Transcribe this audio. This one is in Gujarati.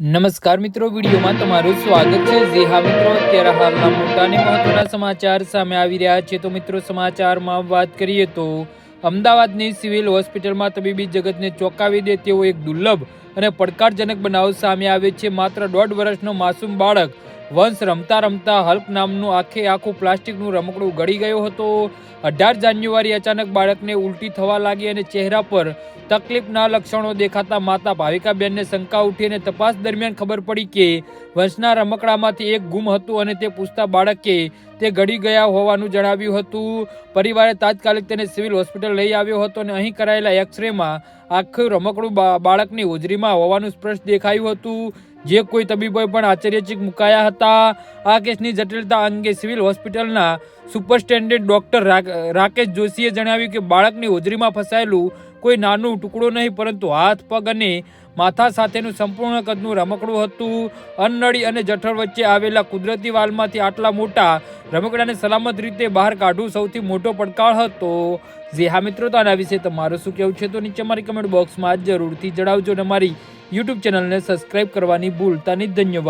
નમસ્કાર મિત્રો, વિડીયોમાં તમારું સ્વાગત છે. જે હા મિત્રો, અત્યારે હાલના મોટા મહત્વના સમાચાર સામે આવી રહ્યા છે. તો મિત્રો, સમાચારમાં વાત કરીએ તો અમદાવાદની સિવિલ હોસ્પિટલમાં તબીબી જગતને ચોંકાવી દે તેવો એક દુર્લભ અને પડકારજનક બનાવ સામે આવે છે. માત્ર દોઢ વર્ષનો માસૂમ બાળક વંશ રમતા રમતા હલ્ક નામનું આખે આખું પ્લાસ્ટિકનું રમકડું ગળી ગયો હતો. અઢાર જાન્યુઆરી અચાનક બાળકને ઉલટી થવા લાગી અને ચહેરા પર તકલીફના લક્ષણો દેખાતા માતા ભાવિકાબેનને શંકા ઉઠી અને તપાસ દરમિયાન ખબર પડી કે વંશના રમકડામાંથી એક ગુમ હતું અને તે પૂછતા બાળકે તે ગળી ગયા હોવાનું જણાવ્યું હતું. પરિવારે તાત્કાલિક તેને સિવિલ હોસ્પિટલ લઈ આવ્યો હતો અને અહીં કરાયેલા એક્સરેમાં આખું રમકડું બાળકની હોજરીમાં હોવાનું સ્પષ્ટ દેખાયું હતું. જે કોઈ તબીબોએ પણ આશ્ચર્યચિક મુકાયા હતા. આ કેસની જટિલતા અંગે સિવિલ હોસ્પિટલના સુપરસ્ટેન્ડન્ટ ડોક્ટર રાકેશ જોશીએ જણાવ્યું કે બાળકની હોજરીમાં ફસાયેલું કોઈ નાનું ટુકડો નહીં, પરંતુ હાથ, પગ અને માથા સાથેનું સંપૂર્ણ કદનું રમકડું હતું. અનનળી અને જઠર વચ્ચે આવેલા કુદરતી વાલમાંથી આટલા મોટા રમકડાને સલામત રીતે બહાર કાઢવું સૌથી મોટો પડકાર હતો. જે હા, મિત્રો, તો આના વિશે તમારું શું કહેવું છે? તો નીચે મારી કમેન્ટ બોક્સમાં જરૂરથી જણાવજો અને મારી યુટ્યુબ ચેનલને સબસ્ક્રાઇબ કરવાની ભૂલતા નહીં. ધન્યવાદ.